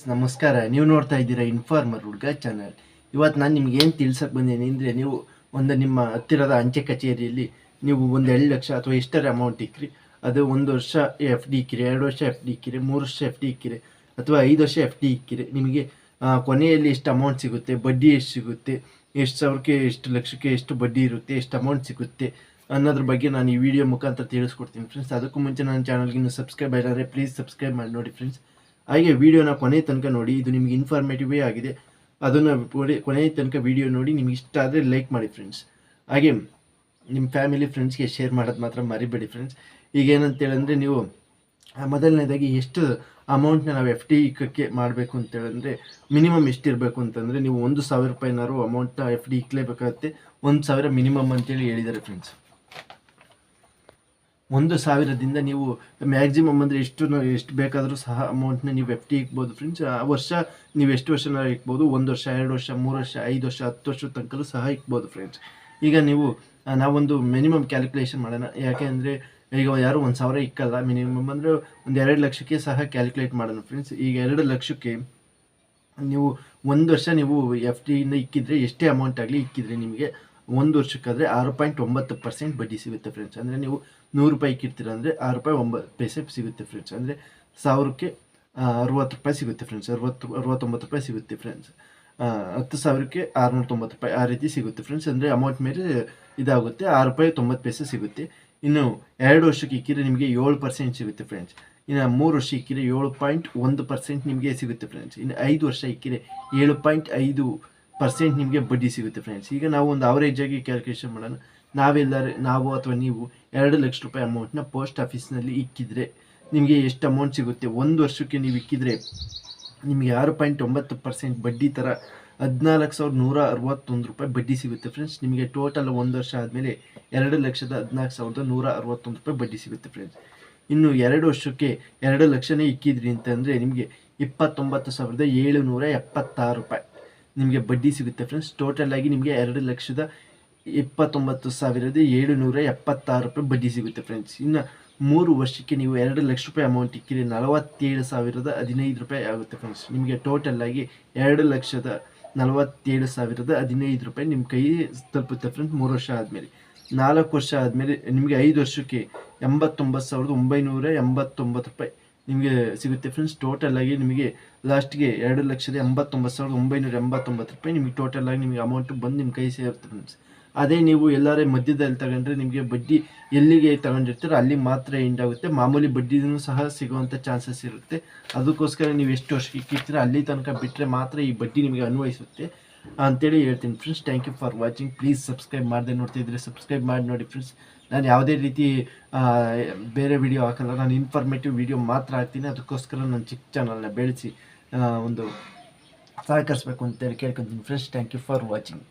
ನಮಸ್ಕಾರ. ನೀವು ನೋಡ್ತಾ ಇದ್ದೀರಾ ಇನ್ಫಾರ್ಮರ್ ಹುಡುಗ ಚಾನಲ್ ಇವತ್ತು ನಾನು ನಿಮ್ಗೆ ಏನು ತಿಳ್ಸಕ್ಕೆ ಬಂದೇನೆ ಅಂದರೆ ನೀವು ಒಂದು ನಿಮ್ಮ ಹತ್ತಿರದ ಅಂಚೆ ಕಚೇರಿಯಲ್ಲಿ ನೀವು ಒಂದು ಎರಡು ಲಕ್ಷ ಅಥವಾ ಎಷ್ಟರ ಅಮೌಂಟ್ ಇಕ್ಕಿರಿ ಅದು ಒಂದು ವರ್ಷ ಎಫ್ ಡಿ ಇಕ್ಕಿರಿ ಎರಡು ವರ್ಷ ಎಫ್ ಡಿ ಇಕ್ಕಿರಿ ಮೂರು ವರ್ಷ ಎಫ್ ಡಿ ಇಕ್ಕಿರಿ ಅಥವಾ ಐದು ವರ್ಷ ಎಫ್ ಡಿ ಇಕ್ಕಿರಿ ನಿಮಗೆ ಕೊನೆಯಲ್ಲಿ ಎಷ್ಟು ಅಮೌಂಟ್ ಸಿಗುತ್ತೆ, ಬಡ್ಡಿ ಎಷ್ಟು ಸಿಗುತ್ತೆ, ಎಷ್ಟು ಸಾವಿರಕ್ಕೆ ಎಷ್ಟು ಲಕ್ಷಕ್ಕೆ ಎಷ್ಟು ಬಡ್ಡಿ ಇರುತ್ತೆ, ಎಷ್ಟು ಅಮೌಂಟ್ ಸಿಗುತ್ತೆ ಅನ್ನೋದ್ರ ಬಗ್ಗೆ ನಾನು ಈ ವಿಡಿಯೋ ಮುಖಾಂತರ ತಿಳಿಸ್ಕೊಡ್ತೀನಿ ಫ್ರೆಂಡ್ಸ್ ಅದಕ್ಕೂ ಮುಂಚೆ ನನ್ನ ಚಾನಲ್ಗೆ ಇನ್ನು ಸಬ್ಸ್ಕ್ರೈಬ್ ಆಗಿದ್ರೆ ಪ್ಲೀಸ್ ಸಬ್ಸ್ಕ್ರೈಬ್ ಮಾಡಿ ನೋಡಿ ಫ್ರೆಂಡ್ಸ್ ಹಾಗೆ ವಿಡಿಯೋನ ಕೊನೆ ತನಕ ನೋಡಿ, ಇದು ನಿಮಗೆ ಇನ್ಫಾರ್ಮೇಟಿವೇ ಆಗಿದೆ. ಅದನ್ನು ಕೊನೆ- ತನಕ ವಿಡಿಯೋ ನೋಡಿ, ನಿಮ್ಗೆ ಇಷ್ಟ ಆದರೆ ಲೈಕ್ ಮಾಡಿ ಫ್ರೆಂಡ್ಸ್ ಹಾಗೆ ನಿಮ್ಮ ಫ್ಯಾಮಿಲಿ ಫ್ರೆಂಡ್ಸ್ಗೆ ಶೇರ್ ಮಾಡೋದು ಮಾತ್ರ ಮರಿಬೇಡಿ ಫ್ರೆಂಡ್ಸ್ ಈಗ ಏನಂತೇಳಂದರೆ ನೀವು ಮೊದಲನೇದಾಗಿ ಎಷ್ಟು ಅಮೌಂಟ್ನ ನಾವು ಎಫ್ ಡಿ ಇಕ್ಕಕ್ಕೆ ಮಾಡಬೇಕು ಅಂತೇಳಂದರೆ ಮಿನಿಮಮ್ ಎಷ್ಟಿರಬೇಕು ಅಂತಂದರೆ ನೀವು ಒಂದು ಸಾವಿರ ರೂಪಾಯಿನಾರು ಅಮೌಂಟ್ನ ಎಫ್ ಡಿ ಇಕ್ಕಲೇಬೇಕಾಗುತ್ತೆ ಒಂದು ಸಾವಿರ ಮಿನಿಮಮ್ ಅಂತೇಳಿ ಹೇಳಿದ್ದಾರೆ ಫ್ರೆಂಡ್ಸ್ ಒಂದು ಸಾವಿರದಿಂದ ನೀವು ಮ್ಯಾಕ್ಸಿಮಮ್ ಅಂದರೆ ಎಷ್ಟು ಎಷ್ಟು ಬೇಕಾದರೂ ಸಹ ಅಮೌಂಟ್ನ ನೀವು ಎಫ್ ಟಿ ಇಕ್ಬೋದು ಫ್ರೆಂಡ್ಸ್ ಆ ವರ್ಷ ನೀವು ಎಷ್ಟು ವರ್ಷನ ಇಕ್ಬೋದು? ಒಂದು ವರ್ಷ, ಎರಡು ವರ್ಷ, ಮೂರು ವರ್ಷ, ಐದು ವರ್ಷ, ಹತ್ತು ವರ್ಷದ ತನಕಲೂ ಸಹ ಇಕ್ಬೋದು ಫ್ರೆಂಡ್ಸ್ ಈಗ ನೀವು ನಾವೊಂದು ಮಿನಿಮಮ್ ಕ್ಯಾಲ್ಕುಲೇಷನ್ ಮಾಡೋಣ. ಯಾಕೆ ಅಂದರೆ ಈಗ ಯಾರು ಒಂದು ಸಾವಿರ ಇಕ್ಕಲ್ಲ. ಮಿನಿಮಮ್ ಅಂದರೆ ಒಂದು ಎರಡು ಲಕ್ಷಕ್ಕೆ ಸಹ ಕ್ಯಾಲ್ಕುಲೇಟ್ ಮಾಡೋಣ ಫ್ರೆಂಡ್ಸ್ ಈಗ ಎರಡು ಲಕ್ಷಕ್ಕೆ ನೀವು ಒಂದು ವರ್ಷ ನೀವು ಎಫ್ ಟಿಯಿಂದ ಇಕ್ಕಿದ್ರೆ ಎಷ್ಟೇ ಅಮೌಂಟ್ ಆಗಲಿ ಇಕ್ಕಿದ್ರೆ ನಿಮಗೆ ಒಂದು ವರ್ಷಕ್ಕಾದರೆ ಆರು ಪಾಯಿಂಟ್ ಒಂಬತ್ತು ಪರ್ಸೆಂಟ್ ಬಡ್ಡಿ ಸಿಗುತ್ತೆ ಫ್ರೆಂಡ್ಸ್ ಅಂದರೆ ನೀವು ನೂರು ರೂಪಾಯಿ ಇಕ್ಕಿರ್ತೀರ ಅಂದರೆ ಆರು ರೂಪಾಯಿ ಒಂಬತ್ತು ಪೈಸೆ ಸಿಗುತ್ತೆ ಫ್ರೆಂಡ್ಸ್ ಅಂದರೆ ಸಾವಿರಕ್ಕೆ ಅರುವತ್ತು ಅರವತ್ತು ರೂಪಾಯಿ ಸಿಗುತ್ತೆ ಫ್ರೆಂಡ್ಸ್ ಅರವತ್ತು, ಅರವತ್ತೊಂಬತ್ತು ರೂಪಾಯಿ ಸಿಗುತ್ತೆ ಫ್ರೆಂಡ್ಸ್ ಹತ್ತು ಸಾವಿರಕ್ಕೆ ಆರುನೂರ ತೊಂಬತ್ತು ರೂಪಾಯಿ ಆ ರೀತಿ ಸಿಗುತ್ತೆ ಫ್ರೆಂಡ್ಸ್ ಅಂದರೆ ಅಮೌಂಟ್ ಮೇಲೆ ಇದಾಗುತ್ತೆ. ಆರು ರೂಪಾಯಿ ತೊಂಬತ್ತು ಪೈಸೆ ಸಿಗುತ್ತೆ. ಇನ್ನು ಎರಡು ವರ್ಷಕ್ಕೆ ಇಕ್ಕಿದ್ರೆ ನಿಮಗೆ ಏಳು ಪರ್ಸೆಂಟ್ ಸಿಗುತ್ತೆ ಫ್ರೆಂಡ್ಸ್ ಇನ್ನು ಮೂರು ವರ್ಷ ಇಕ್ಕಿದ್ರೆ ಏಳು ಪಾಯಿಂಟ್ ಒಂದು ಪರ್ಸೆಂಟ್ ನಿಮಗೆ ಸಿಗುತ್ತೆ ಫ್ರೆಂಡ್ಸ್ ಇನ್ನು ಐದು ವರ್ಷ ಇಕ್ಕಿದ್ರೆ ಏಳು ಪಾಯಿಂಟ್ ಐದು ಪರ್ಸೆಂಟ್ ನಿಮಗೆ ಬಡ್ಡಿ ಸಿಗುತ್ತೆ ಫ್ರೆಂಡ್ಸ್ ಈಗ ನಾವು ಒಂದು ಅವರೇಜ್ ಆಗಿ ಕ್ಯಾಲ್ಕುಲೇಷನ್ ಮಾಡೋಣ. ನಾವೆಲ್ಲರೂ, ನಾವು ಅಥವಾ ನೀವು ಎರಡು ಲಕ್ಷ ರೂಪಾಯಿ ಅಮೌಂಟ್ನ ಪೋಸ್ಟ್ ಆಫೀಸ್ನಲ್ಲಿ ಇಕ್ಕಿದ್ರೆ ನಿಮಗೆ ಎಷ್ಟು ಅಮೌಂಟ್ ಸಿಗುತ್ತೆ? ಒಂದು ವರ್ಷಕ್ಕೆ ನೀವು ಇಕ್ಕಿದ್ರೆ ನಿಮಗೆ ಆರು ಪಾಯಿಂಟ್ ಒಂಬತ್ತು ಪರ್ಸೆಂಟ್ ಬಡ್ಡಿ ಥರ ಹದಿನಾಲ್ಕು ಸಾವಿರದ ನೂರ ಅರವತ್ತೊಂದು ರೂಪಾಯಿ ಬಡ್ಡಿ ಸಿಗುತ್ತೆ ಫ್ರೆಂಡ್ಸ್ ನಿಮಗೆ ಟೋಟಲ್ ಒಂದು ವರ್ಷ ಆದಮೇಲೆ ಎರಡು ಲಕ್ಷದ ಹದಿನಾಲ್ಕು ಸಾವಿರದ ನೂರ ಅರವತ್ತೊಂದು ರೂಪಾಯಿ ಬಡ್ಡಿ ಸಿಗುತ್ತೆ ಫ್ರೆಂಡ್ಸ್ ಇನ್ನು ಎರಡು ವರ್ಷಕ್ಕೆ ಎರಡು ಲಕ್ಷನೇ ಇಕ್ಕಿದ್ರಿ ಅಂತಂದರೆ ನಿಮಗೆ ಇಪ್ಪತ್ತೊಂಬತ್ತು ಸಾವಿರದ ಏಳುನೂರ ಎಪ್ಪತ್ತಾರು ರೂಪಾಯಿ. ನಿಮಗೆ ಬಡ್ಡಿ ಸಿಗುತ್ತೆ ಫ್ರೆಂಡ್ಸ್ ಟೋಟಲ್ ಆಗಿ ನಿಮಗೆ ಎರಡು ಲಕ್ಷದ ಇಪ್ಪತ್ತೊಂಬತ್ತು ಸಾವಿರದ ಏಳುನೂರ ಎಪ್ಪತ್ತಾರು ರೂಪಾಯಿ ಬಡ್ಡಿ ಸಿಗುತ್ತೆ ಫ್ರೆಂಡ್ಸ್ ಇನ್ನು ಮೂರು ವರ್ಷಕ್ಕೆ ನೀವು ಎರಡು ಲಕ್ಷ ರೂಪಾಯಿ ಅಮೌಂಟ್ ಇಕ್ಕಿರಿ ನಲವತ್ತೇಳು ಸಾವಿರದ ಹದಿನೈದು ರೂಪಾಯಿ ಆಗುತ್ತೆ ಫ್ರೆಂಡ್ಸ್ ನಿಮಗೆ ಟೋಟಲ್ ಆಗಿ ಎರಡು ಲಕ್ಷದ ನಲವತ್ತೇಳು ಸಾವಿರದ ಹದಿನೈದು ರೂಪಾಯಿ ನಿಮ್ಮ ಕೈ ತಲುಪುತ್ತೆ ಫ್ರೆಂಡ್ಸ್ ಮೂರು ವರ್ಷ ಆದಮೇಲೆ. ನಾಲ್ಕು ವರ್ಷ ಆದಮೇಲೆ ನಿಮಗೆ ಐದು ವರ್ಷಕ್ಕೆ ಎಂಬತ್ತೊಂಬತ್ತು ಸಾವಿರದ ಒಂಬೈನೂರ ಎಂಬತ್ತೊಂಬತ್ತು ರೂಪಾಯಿ ನಿಮಗೆ ಸಿಗುತ್ತೆ ಫ್ರೆಂಡ್ಸ್ ಟೋಟಲ್ ಆಗಿ ನಿಮಗೆ ಲಾಸ್ಟ್ಗೆ ಎರಡು ಲಕ್ಷದ ಎಂಬತ್ತೊಂಬತ್ತು ಸಾವಿರದ ಒಂಬೈನೂರ ಎಂಬತ್ತೊಂಬತ್ತು ರೂಪಾಯಿ ನಿಮಗೆ ಟೋಟಲ್ ಆಗಿ ನಿಮಗೆ ಅಮೌಂಟ್ ಬಂದು ನಿಮ್ಮ ಕೈ ಸೇರುತ್ತೆ ಫ್ರೆಂಡ್ಸ್ ಅದೇ ನೀವು ಎಲ್ಲರೇ ಮಧ್ಯದಲ್ಲಿ ತಗೊಂಡ್ರೆ ನಿಮಗೆ ಬಡ್ಡಿ ಎಲ್ಲಿಗೆ ತಗೊಂಡಿರ್ತೀರೋ ಅಲ್ಲಿ ಮಾತ್ರ ಎಂಡ್ ಆಗುತ್ತೆ. ಮಾಮೂಲಿ ಬಡ್ಡಿನೂ ಸಹ ಸಿಗುವಂಥ ಚಾನ್ಸಸ್ ಇರುತ್ತೆ. ಅದಕ್ಕೋಸ್ಕರ ನೀವು ಎಷ್ಟು ವರ್ಷಕ್ಕೆ ಇಕ್ಕಿರ್ತೀರೋ ಅಲ್ಲಿ ತನಕ ಬಿಟ್ಟರೆ ಮಾತ್ರ ಈ ಬಡ್ಡಿ ನಿಮಗೆ ಅನ್ವಯಿಸುತ್ತೆ. ಅಂತೇಳಿ ಹೇಳ್ತೀನಿ friends thank you for watching please subscribe ಮಾಡದೆ ನೋಡ್ತಿದ್ರೆ ಸಬ್ಸ್ಕ್ರೈಬ್ ಮಾಡಿ ನೋಡಿ ಫ್ರೆಂಡ್ಸ್ ನಾನು ಯಾವುದೇ ರೀತಿ ಬೇರೆ ವಿಡಿಯೋ ಹಾಕಲ್ಲ, ನಾನು ಇನ್ಫಾರ್ಮೇಟಿವ್ ವಿಡಿಯೋ ಮಾತ್ರ ಹಾಕ್ತೀನಿ. ಅದಕ್ಕೋಸ್ಕರ ನನ್ನ ಚಿಕ್ಕ ಚಾನಲ್ನ ಬೆಳೆಸಿ ಒಂದು ಸಹಕರಿಸ್ಬೇಕು ಅಂತೇಳಿ ಕೇಳ್ಕೊತೀನಿ. Friends thank you for watching